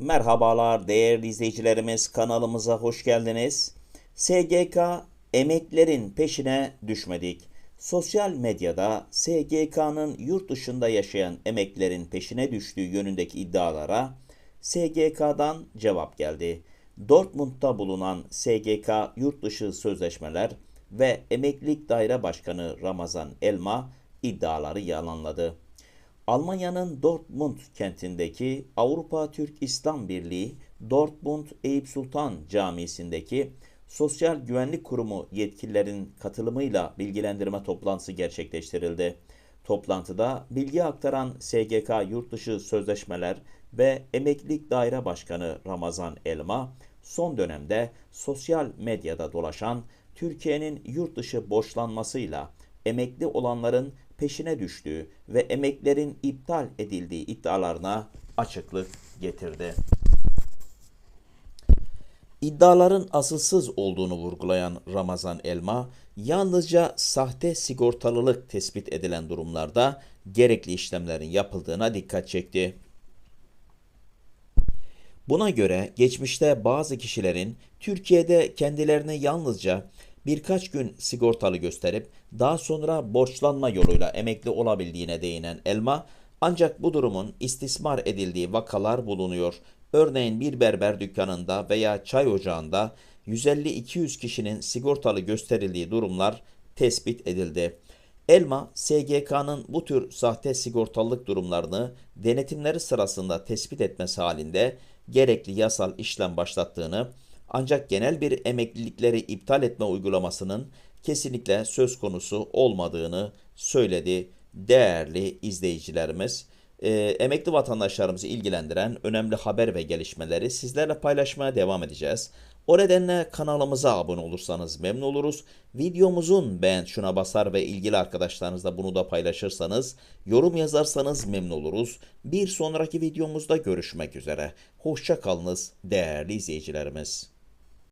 Merhabalar değerli izleyicilerimiz kanalımıza hoş geldiniz. SGK emeklerin peşine düşmedik. Sosyal medyada SGK'nın yurt dışında yaşayan emeklerin peşine düştüğü yönündeki iddialara SGK'dan cevap geldi. Dortmund'da bulunan SGK yurt dışı sözleşmeler ve Emeklilik Daire Başkanı Ramazan Elma iddiaları yalanladı. Almanya'nın Dortmund kentindeki Avrupa Türk İslam Birliği Dortmund Eyüp Sultan Camisi'ndeki Sosyal Güvenlik Kurumu yetkililerin katılımıyla bilgilendirme toplantısı gerçekleştirildi. Toplantıda bilgi aktaran SGK Yurtdışı Sözleşmeler ve Emeklilik Daire Başkanı Ramazan Elma, son dönemde sosyal medyada dolaşan Türkiye'nin yurt dışı borçlanmasıyla emekli olanların peşine düştüğü ve emeklerin iptal edildiği iddialarına açıklık getirdi. İddiaların asılsız olduğunu vurgulayan Ramazan Elma, yalnızca sahte sigortalılık tespit edilen durumlarda gerekli işlemlerin yapıldığına dikkat çekti. Buna göre geçmişte bazı kişilerin Türkiye'de kendilerini yalnızca birkaç gün sigortalı gösterip daha sonra borçlanma yoluyla emekli olabildiğine değinen Elma, ancak bu durumun istismar edildiği vakalar bulunuyor. Örneğin bir berber dükkanında veya çay ocağında 150-200 kişinin sigortalı gösterildiği durumlar tespit edildi. Elma, SGK'nın bu tür sahte sigortalılık durumlarını denetimleri sırasında tespit etmesi halinde gerekli yasal işlem başlattığını, ancak genel bir emeklilikleri iptal etme uygulamasının kesinlikle söz konusu olmadığını söyledi değerli izleyicilerimiz. Ee, emekli vatandaşlarımızı ilgilendiren önemli haber ve gelişmeleri sizlerle paylaşmaya devam edeceğiz. O nedenle kanalımıza abone olursanız memnun oluruz. Videomuzun beğen tuşuna basar ve ilgili arkadaşlarınızla bunu da paylaşırsanız, yorum yazarsanız memnun oluruz. Bir sonraki videomuzda görüşmek üzere. Hoşça kalınız değerli izleyicilerimiz.